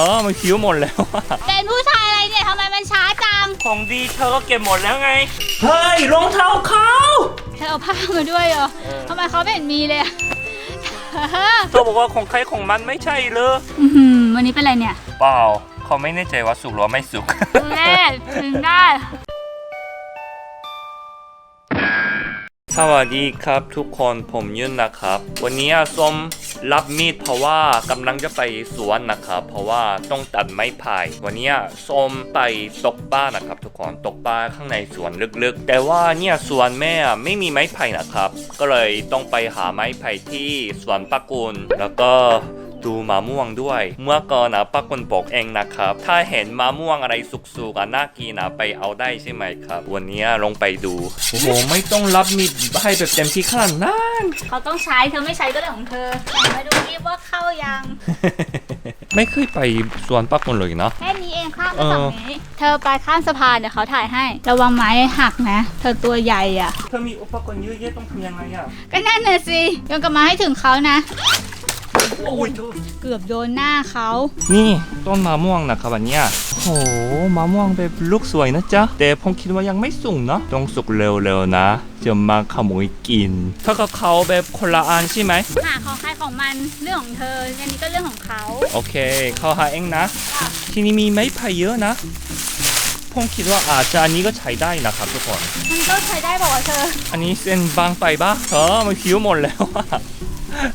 อมันคิ้วหมดแล้วอะเป็นผู้ชายอะไรเนี่ยทำไมมันช้าจัง ของดีเธอก็เก็บหมดแล้วไง เฮ้ยรองเท้าเขาเธอเอาผ้ามาด้วยเหรอทำไมเขาไม่เห็นมีเลยอะเธอบอกว่าของใครของมันไม่ใช่เลย อื้อหือวันนี้เป็นไรเนี่ยเปล่าเขาไม่แน่ใจว่าสุกหรือว่าไม่สุกเล่ถึงได้ สวัสดีครับทุกคนผมยุ่นนะครับ วันนี้ส้มรับมีดเพราะว่ากำลังจะไปสวนนะครับ เพราะว่าต้องตัดไม้ไผ่วันนี้ส้มไปตกปลานะครับ ทุกคนตกปลาข้างในสวนลึกๆ แต่ว่าเนี่ยสวนแม่ไม่มีไม้ไผ่นะครับ ก็เลยต้องไปหาไม้ไผ่ที่สวนปะกุลแล้วก็ ดูมะม่วงด้วย เมื่อก่อนนะป้าคนบอกเองนะครับ ถ้าเห็นมะม่วงอะไรสุกๆอะน่ากินนะไปเอาได้ใช่ไหมครับ วันนี้ลงไปดูโอ้โหไม่ต้องรับมีดให้แบบเต็มที่ขนาดนั้นเขาต้องใช้เธอไม่ใช้ก็เรื่องของเธอแต่มาดูรีบว่าเข้ายัง ไม่เคยไปสวนป้าคนเลยเนาะแค่นี้เองข้ามไปฝั่งนี้เธอไปข้ามสะพานเดี๋ยวเขาถ่ายให้ ระวังไม้หักนะ เธอตัวใหญ่อะเธอมีอุปกรณ์เยอะแยะต้องทำยังไงอะก็นั่นน่ะสิยังกลับมาให้ถึงเขานะ โอ้ยเธอเกือบโดนหน้าเขา นี่ต้นมะม่วงนะครับอันเนี้ยโหมะม่วงแบบลูกสวยนะจ๊ะ แต่ผมคิดว่ายังไม่สุกเนาะต้องสุกเร็วๆนะจะมาขโมยกินถ้ากับเขาแบบคนละอันใช่ไหมหาของใครของมันเรื่องของเธออันนี้ก็เรื่องของเขาโอเค เขาหาเองนะ ที่นี่มีไม้ไผ่เยอะนะผมคิดว่าอาจจะอันนี้ก็ใช้ได้นะครับทุกคน มันก็ใช้ได้บอกว่าวะเธอ อันนี้เส้นบางไปปะเออมันคิ้วหมดแล้วอะ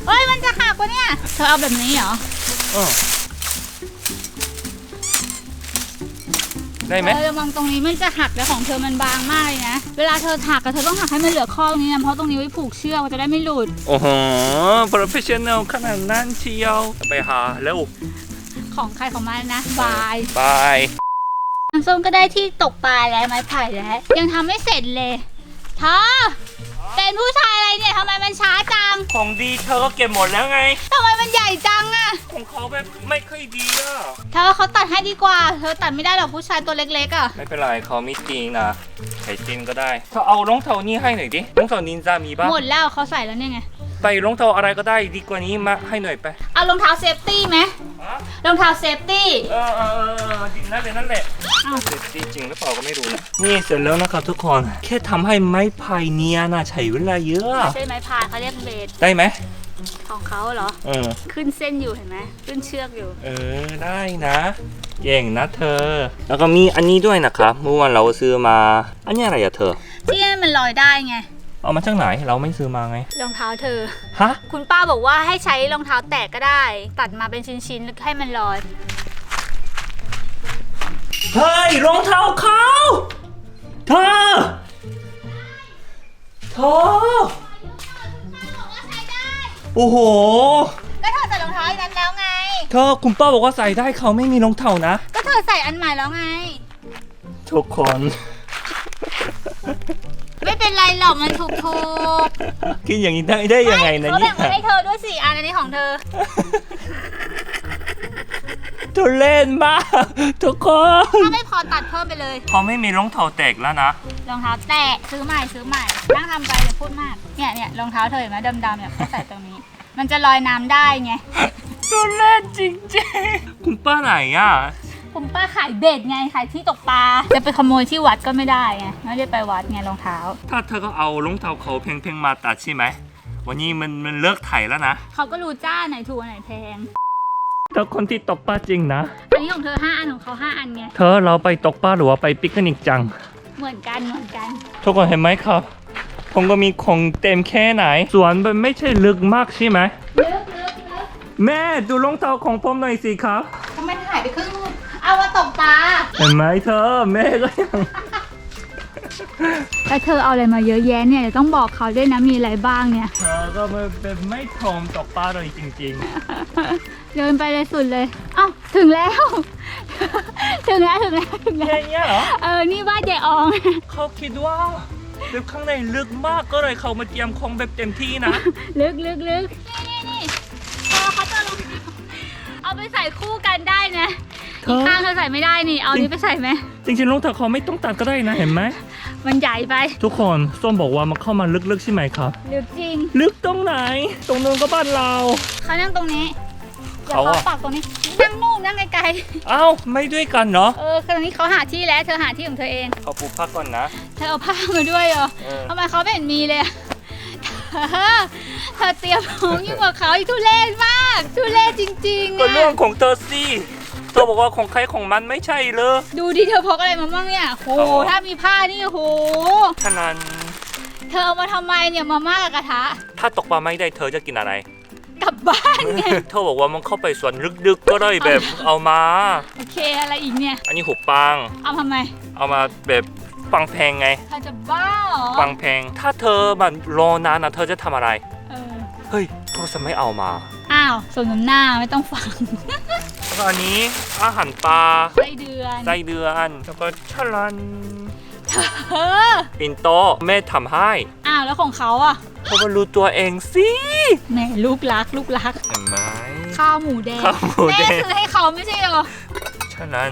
เฮ้ยมันจะ หักวะเนี่ย เธอเอาแบบนี้เหรอเออได้ไหมเออระวังตรงนี้มันจะหักแต่ของเธอมันบางมากเลยนะ เวลาเธอหักอะเธอต้องหักให้มันเหลือข้อตรงนี้นะ เพราะตรงนี้ไว้ผูกเชือกมันจะได้ไม่หลุด โอ้โหโปรเฟชชั่นแนลขนาดนั้นเชียว ไปหาเร็วของใครของมันนะ บาย บาย น้ำส้มก็ได้ที่ตกปลาแล้วไม้ไผ่แล้ว ยังทำไม่เสร็จเลยเธอ เป็นผู้ชายอะไรเนี่ยทำไมมันช้าจังของดีเธอก็เก็บหมดแล้วไง ทำไมมันใหญ่จังอะของเขาแบบไม่ค่อยดีอะเธอเขาตัดให้ดีกว่า เธอตัดไม่ได้หรอกผู้ชายตัวเล็กๆอะไม่เป็นไรเขามีจริงนะใช้จริงก็ได้เธอเอารองเท้านี้ให้หน่อยดิรองเท้านินจามีปะหมดแล้วเขาใส่แล้วเนี่ยไง ไปรองเท้าอะไรก็ได้ดีกว่านี้มาให้หน่อยไปเอารองเท้าเซฟตี้ไหมรองเท้าเซฟตี้ เออเออเออเออจริงนั่นเลยนั่นแหละอ้าวเสร็จจริงหรือเปล่าก็ไม่รู้นะนี่เสร็จแล้วนะครับทุกคนแค่ทำให้ไม้พายเนียนะใช้เวลาเยอะไม่ใช่ไม้พายเขาเรียกเบสได้ไหมของเขาเหรอ เออ ขึ้นเส้นอยู่เห็นไหมขึ้นเชือกอยู่ เออได้นะเก่งนะเธอ แล้วก็มีอันนี้ด้วยนะครับเมื่อวานเราซื้อมา อันนี้อะไรอะเธอ ที่มันลอยได้ไง เอามาจากไหนเราไม่ซื้อมาไง รองเท้าเธอ ฮะ คุณป้าบอกว่าให้ใช้รองเท้าแตะก็ได้ ตัดมาเป็นชิ้นๆแล้วให้มันลอย เฮ้ยรองเท้าเขาเธอเธอโอ้โห ก็เธอใส่รองเท้าอันนั้นแล้วไง เธอคุณป้าบอกว่าใส่ได้เขาไม่มีรองเท้านะ ก็เธอใส่อันใหม่แล้วไง ทุกคนไม่ เป็นไรหรอกมันถูกถูกกินอย่างนี้ได้ได้ยังไงนะเขาเนี่แบ่ยงมาให้เธอด้วยสิอันอันนี้ของเธอ ทุเล่นมากทุกคนถ้าไม่พอตัดเพิ่มไปเลย เขาไม่มีรองเท้าแตกแล้วนะรองเท้าแตะซื้อใหม่ซื้อใหม่นั่งทำไปอย่าพูดมาก เนี่ยเนี่ยรองเท้าเธอเห็นไหมดำๆเนี่ยเขาใส่ตรงนี้ มันจะลอยน้ำได้ไงทุเล่นจริงๆ คุณป้าไหนอะ ผมป้าขายเบ็ดไงขายที่ตกปลาจะไปขโมยที่วัดก็ไม่ได้ไงไม่ได้ไปวัดไงรองเท้า ถ้าเธอก็เอารองเท้าเขาเพลงๆมาตัดใช่ไหม วันนี้มันมันเลิกไถ่ายแล้วนะเขาก็รู้จ้าไหนถูกอันไหนแพงเธอคนที่ตกปลาจริงนะ อันนี้ของเธอห้าอันของเขาห้าอันไงเธอเราไปตกปลาหรือว่าไปปิกนิกจัง เหมือนกันเหมือนกันทุกคนเห็นไหมครับ ผมก็มีของเต็มแค่ไหน สวนมันไม่ใช่ลึกมากใช่ไหมลึกลึกลึกแม่ดูรองเท้าของผมหน่อยสิครับ ทำไมถ่ายไปครึ่ง เอามาตกปลาเห็นไหมเธอแม่ก็ยังแต่เธอเอาอะไรมาเยอะแยะเนี่ยเดี๋ยวต้องบอกเขาด้วยนะมีอะไรบ้างเนี่ย เธอก็ไม่เป็นไม่ทอมตกปลาเลยจริงเดินไปเลยสุดเลยเอ้าถึงแล้ว ถึงแล้วถึงแล้วถึงๆแล้แค่วเนี้ยเหรอเออนี่บ้านยายออง เขาคิดว่าแบบข้างในลึกมากก็เลยเขามาเตรียมของแบบเต็มที่นะ ลึกลึกลึกนี่นี่นี่เออเขาจะลงเอาไปใส่คู่กันได้นะเธ อีอกข้างเธอใส่ไม่ได้นี่ เอานี้ไปใส่ไหม จริงๆรองเท้าเขาไม่ต้องตัดก็ได้นะเห็นไหม มันใหญ่ไป ทุกคนส้มบอกว่ามันเข้ามาลึกๆใช่ไหมครับ ลึกจริง ลึกตรงไหน ตรงนู้นก็บ้านเรา เขานั่งตรงนี้เดี๋ยวเขาเขาอะปักตรงนี้ นั่งนู่นนั่งไกลเอ้าไม่ด้วยกันเนาะๆ เออคือตรงนี้เขาหาที่แล้ว เธอหาที่ของเธอเอง เขาปูพักก่อนนะเธอเอาผ้ามาด้วยเหรอเออทำไมเขาไม่เห็นมีเลยอะเธอเธอเตรียมของยิ่งกว่าเขาอีกทุเรศมาก ทุเรศจริงๆก็อะเรื่องของเธอสิ เธอบอกว่าของใครของมันไม่ใช่เลย ดูดิเธอพกอะไรมาบ้างเนี่ยโหเอา ถ้ามีผ้านี่โหฉะนั้นเธอเอามาทำไมเนี่ยมาม่ากับกระทะถ้าตกปลาไม่ได้เธอจะกินอะไร กลับบ้านไงเธอบอกว่ามันเข้าไปส่วนลึกๆ ก็ได้แบบเอามา โอเคอะไรอีกเนี่ย อันนี้หูปัง เอาทำไมเอามาแบบฟังเพลงไง เธอจะบ้าเหรอฟังเพลงถ้าเธอมันรอนานนะเธอจะทำอะไร เออเฮ้ยโทรศัพท์ไม่เอามา อ้าวส่วนน้ำหน้าไม่ต้องฟัง แล้วก็อันนี้อาหารปลาไส้เดือนไส้เดือนแล้วก็ชะลันเออปินโตแม่ทำให้อ้าวแล้วของเขาอะเธอก็รู้ตัวเองสิแหมลูกรักลูกรัก เห็นไหม ข้าวหมูแดงข้าวหมูแดงม่ซื้อให้เขาไม่ใช่เหรอฉะนั้น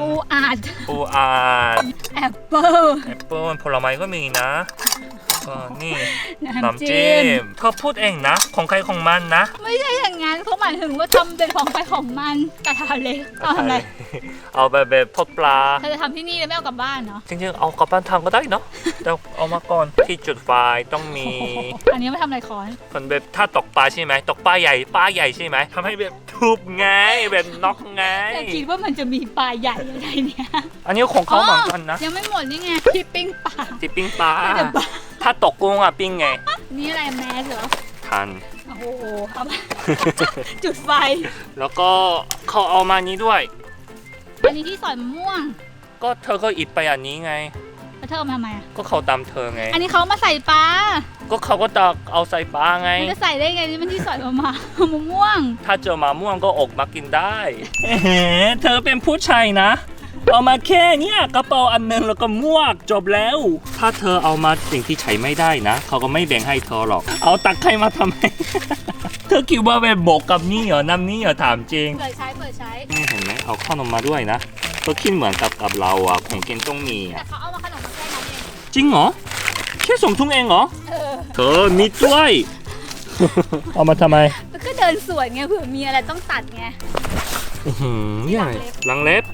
ปูอาดปูอาดแอปเปิ้ลแอปเปิ้ลผลไม้ก็มีนะ ก็นี่น้ำน้ำจิ้จิ้มมเธอพูดเองนะ ของใครของมันนะ ไม่ใช่อย่างนั้นเขาหมายถึงว่าทำเป็นของใครของมันกระทะเล็กเอาทำอะไรเอาแบบแบบทอดปลาเธอจะทำที่นี่แล้วไม่เอากลับบ้านเนาะจริงๆเอากลับบ้านทำก็ได้เนาะแต่เอามาก่อนที่จุดไฟต้องมีอันนี้ไม่ทำอะไรคอนคนแบบถ้าตกปลาใช่ไหมตกปลาใหญ่ปลาใหญ่ใช่ไหมทำให้แบบทุบไงแบบน็อกไงแต่คิดว่ามันจะมีปลาใหญ่อะไรเนี่ยอันนี้ของเขาเหมือนกันนะยังไม่หมดนี่ไงที่ปิ้งปลาที่ปิ้งปลา เดี๋ยวปลาถ้าตกกุ้งอะปิ้งไงนี่อะไรแมสเหรอ ทัน โอ้โหเอามา จุดไฟ แล้วก็เขาเอามานี้ด้วย อันนี้ที่สอยมะม่วงก็เธอก็อิดไปอันนี้ไง แล้วเธอเอามาทำไมอะก็เขาตามเธอไง อันนี้เขามาใส่ปลาก็เขาก็ตักเอาใส่ปลาไง มันจะใส่ได้ไงนี่มันที่สอยมะม่วงมะม่วง ถ้าเจอมะม่วงก็ออกมากินได้ เธอเป็นผู้ชายนะ เอามาแค่เนี้ยกระเป๋าอันหนึงแล้วก็มวกจบแล้ว ถ้าเธอเอามาสิ่งที่ใช้ไม่ได้นะ เขาก็ไม่แบ่งให้เธอหรอก เอาตักใครมาทำไม เธอคิดว่าเป็นบกกับนี่เหรอน้ำนี่เหรอถามจริง เปิดใช้เปิดใช้ นี่เห็นไหมเอาข้าวนมมาด้วยนะก็คิดเหมือนกับกับเราอะของกินต้องมีแต่อะเขาเอามาขนมมาแค่นั้นเองจริงเหรอแค่ส่งถุงเองเหรอเออเธอมีด้วย เอามาทำไมมันก็เดินสวนไงเผื่อมีอะไรต้องตัดไง อื้อหือใหญ่ลังเล็บ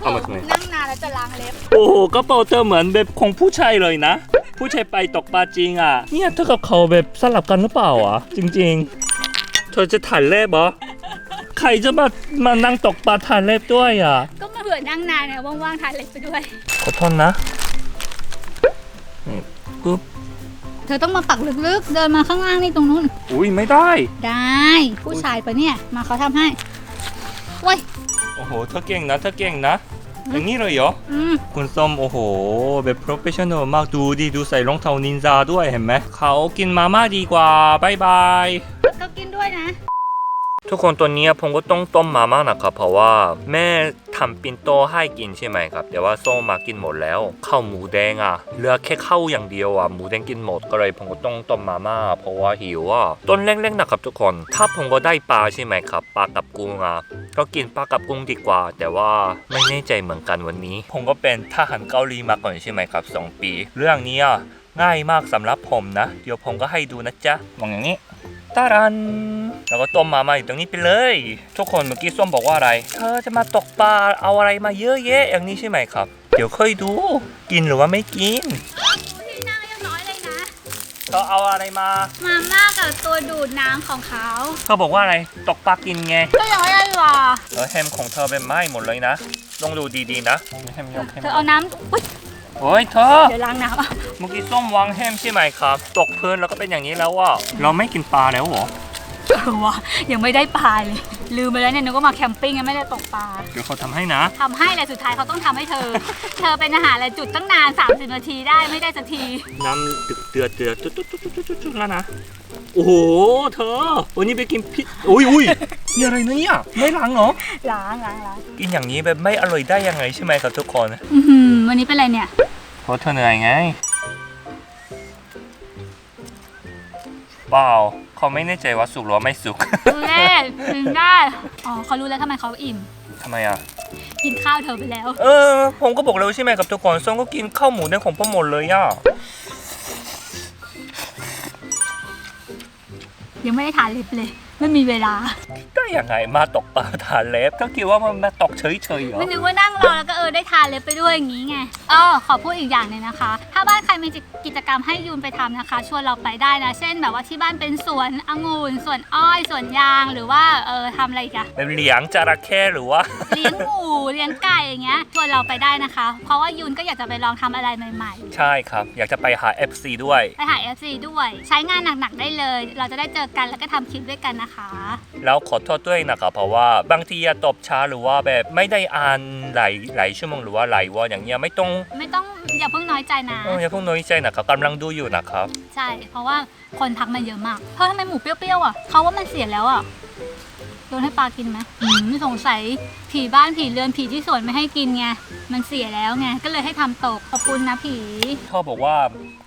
เอามาทำไมนั่งนานแล้วจะล้างเล็บ โอ้โหกระเป๋าเธอเหมือนแบบของผู้ชายเลยนะ ผู้ชายไปตกปลาจริงอะ เนี่ยเธอกับเขาแบบสลับกันหรือเปล่าอะ จริง ๆ เธอจะถ่ายเล็บเหรอใครจะมามานั่งตกปลาถ่ายเล็บด้วยอะ ก็มาเผื่อนั่งนานเนี่ยว่างๆทานเล็บไปด้วย ขอโทษนะนี่ปึ๊บเธอต้องมาปักลึกๆ เดินมาข้างล่างนี่ตรงนู้น อุ้ยไม่ได้ ได้ ผู้ชายปะเนี่ย มาเขาทำให้โอ้ย โอ้โห เธอเก่งนะ เธอเก่งนะ อย่างนี้เลยเหรอ อืม คุณส้มโอ้โห แบบโปรเฟชชั่นอลมากดูดิดูใส่รองเท้านินจาด้วยเห็นไหม เขากินมาม่าดีกว่าบายบายก็กินด้วยนะ ทุกคนตัวนี้ผมก็ต้องต้มมาม่านะครับ เพราะว่าแม่ทำปินโตให้กินใช่ไหมครับ แต่ว่าส้มมากินหมดแล้วข้าวหมูแดงอะเหลือแค่ข้าวอย่างเดียวอะหมูแดงกินหมดก็เลยผมก็ต้องต้มมาม่าเพราะว่าหิวอะต้นเล็กๆนะครับทุกคนถ้าผมก็ได้ปลาใช่ไหมครับปลากับกุ้งอะก็กินปลากับกุ้งดีกว่า แต่ว่าไม่แน่ใจเหมือนกันวันนี้ ผมก็เป็นทหารเกาหลีมาก่อนใช่ไหมครับสองปี เรื่องนี้อะง่ายมากสำหรับผมนะ เดี๋ยวผมก็ให้ดูนะจ๊ะมองอย่างนี้ ตารัน แล้วก็ต้มมาม่าอยู่ตรงนี้ไปเลย ทุกคนเมื่อกี้ส้มบอกว่าอะไร เธอจะมาตกปลาเอาอะไรมาเยอะแยะอย่างนี้ใช่ไหมครับ เดี๋ยวค่อยดู กินหรือว่าไม่กิน ที่นั่งเรียบร้อยเลยนะ เธอเอาอะไรมา มาม่ากับตัวดูดน้ำของเขาเธอบอกว่าอะไร ตกปลากินไง ก็ยังไม่ได้หรอเออแฮมของเธอเป็นไหม้หมดเลยนะ ลองดูดีๆนะ แฮมยกแฮมเธอเอาน้ำอุ๊ย โอ้ยเธอ เดี๋ยวล้างน้ำเอาเมื่อกี้ส้มวางแฮมใช่ไหมครับ ตกพื้นแล้วก็เป็นอย่างนี้แล้วอะเราไม่กินปลาแล้วเหรอเออวะยังไม่ได้ปลาเลย ลืมไปแล้วเนี่ยนึกว่ามาแคมปิ้งยังไม่ได้ตกปลาเดี๋ยวเขาทำให้นะ ทำให้แหละสุดท้ายเขาต้องทำให้เธอ เธอเป็นอาหารอะไรจุดตั้งนาน 30 นาทีได้ไม่ได้สักที น้ำดึกเดือดเดือดจุดจุดจุดจุดจุดจุดแล้วนะ โอ้โห เธอ วันนี้ไปกินพิษอุ้ยอุ้ยนี่อะไรเนี่ย ไม่ล้างเหรอ ล้างล้างล้างกินอย่างนี้แบบไม่อร่อยได้ยังไงใช่ไหมครับทุกคนอือหือวันนี้เป็นอะไรเนี่ย เพราะเธอเหนื่อยไงเปล่าเขาไม่แน่ใจว่าสุกหรือว่าไม่สุก ดูเล่ถึงได้ อ๋อเขารู้แล้วทำไมเขาอิ่ม ทำไมอะ กินข้าวเธอไปแล้ว เออ ผมก็บอกแล้วใช่ไหมครับทุกคนส้มก็กินข้าวหมูในของพ่อหมดเลยอะ ยังไม่ได้ทานลิปเลย ไม่มีเวลา ได้ยังไงมาตกปลาทานเล็บก็คิดว่ามันมาตกเฉยๆเหรอ ไม่นึกว่านั่งรอแล้วก็เออได้ทานเล็บไปด้วยอย่างนี้ไงอ๋อขอพูดอีกอย่างหนึงนะคะ ถ้าบ้านใครมีกิจกรรมให้ยูนไปทำนะคะ ชวนเราไปได้นะ เช่นแบบว่าที่บ้านเป็นสวนองุ่นสวนอ้อยสวนยางหรือว่าเออทำอะไรอีกอะเป็นเลี้ยงจระเข้หรือว่า เลี้ยงหมูเลี้ยงไก่อย่างเงี้ยชวนเราไปได้นะคะ เพราะว่ายูนก็อยากจะไปลองทำอะไรใหม่ ใช่ครับ อยากจะไปหา FC ด้วย ๆ ไปหา FC ด้วย ใช้งานหนักๆได้เลย เราจะได้เจอกันแล้วก็ทำคลิปด้วยกันนะคะแล้วขอโทษด้วยนะครับเพราะว่าบางทีอะตอบช้าหรือว่าแบบไม่ได้อ่านหลายหลายชั่วโมงหรือว่าหลายวันอย่างเงี้ยไม่ต้องไม่ต้องอย่าเพิ่งน้อยใจนะ เอออย่าเพิ่งน้อยใจนะครับกำลังดูอยู่นะครับ ใช่ เพราะว่าคนทักมาเยอะมากเฮ้ยทำไมหมูเปรี้ยวๆอะเขาว่ามันเสียแล้วอะโยนให้ปลากินไหมอืมสงสัยผีบ้านผีเรือนผีที่สวนไม่ให้กินไง มันเสียแล้วไง ก็เลยให้ทำตก ขอบคุณนะผีเขาบอกว่า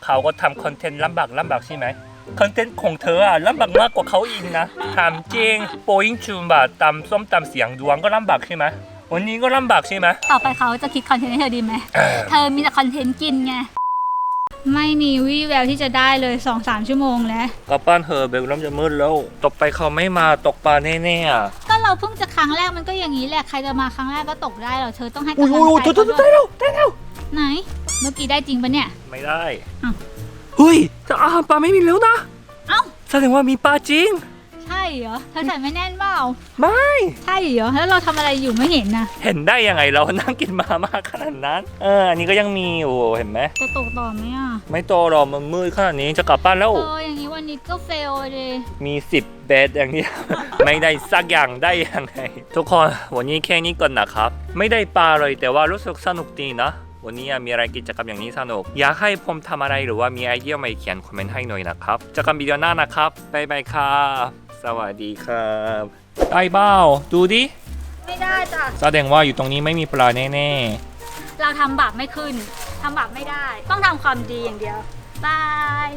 เขาก็ทำคอนเทนต์ลำบากลำบากใช่ไหม คอนเทนต์ของเธออะลำบากมากกว่าเขาอีกนะถามจริงโปยิงจูมบะตำส้มตำเสียงดวงก็ลำบากใช่ไหมวันนี้ก็ลำบากใช่ไหม ต่อไปเขาจะคิดคอนเทนต์ให้เธอดีไหมเออเธอมีแต่คอนเทนต์กินไง ไม่มีวี่แววที่จะได้เลย2อสามชั่วโมงแล้ว กลับบ้านเธอะเบลเริ่มจะมืดแล้ว ต่อไปเขาไม่มาตกปลาแน่ๆอะก็เราเพิ่งจะครั้งแรกมันก็อย่างนี้แหละ ใครจะมาครั้งแรกก็ตกได้หรอกเธอต้องให้อุ้ยกำลัอุ้งยใจอุ้ยเขาได้ด้วยแล้วได้แล้วไหน เมื่อกี้ได้จริงปะเนี่ย ไม่ได้ อ้าว เฮ้ยแต่อาหารปลาไม่มีแล้วนะเอ้า แสดงว่ามีปลาจริง ใช่เหรอเธอใส่ไม่แน่นเปล่าไม่ใช่เหรอแล้วเราทำอะไรอยู่ไม่เห็นนะเห็นได้ยังไงเรานั่งกินมาม่าขนาดนั้น เอออันนี้ก็ยังมีอยู่เห็นไหมจะตกต่อไหมอะไม่โตหรอกมันมืดขนาดนี้จะกลับบ้านแล้ว เอออย่างนี้วันนี้ก็เฟลเลยมี10เบสอย่างเนี้ยไม่ได้สักอย่างได้ยังไง ทุกคนวันนี้แค่นี้ก่อนนะครับ ไม่ได้ปลาเลยแต่ว่ารู้สึกสนุกดีนะ วันนี้มีอะไรกิจกรรมอย่างนี้สนุก อยากให้ผมทำอะไรหรือว่ามีไอเดียใหม่เขียนคอมเมนต์ให้หน่อยนะครับเจอกันวิดีโอหน้านะครับบ๊ายบายครับสวัสดีครับได้เบ้าดูดิไม่ได้จ้ะแสดงว่าอยู่ตรงนี้ไม่มีปลาแน่ๆเราทำบาปไม่ขึ้นทำบาปไม่ได้ ต้องทำความดีอย่างเดียวบาย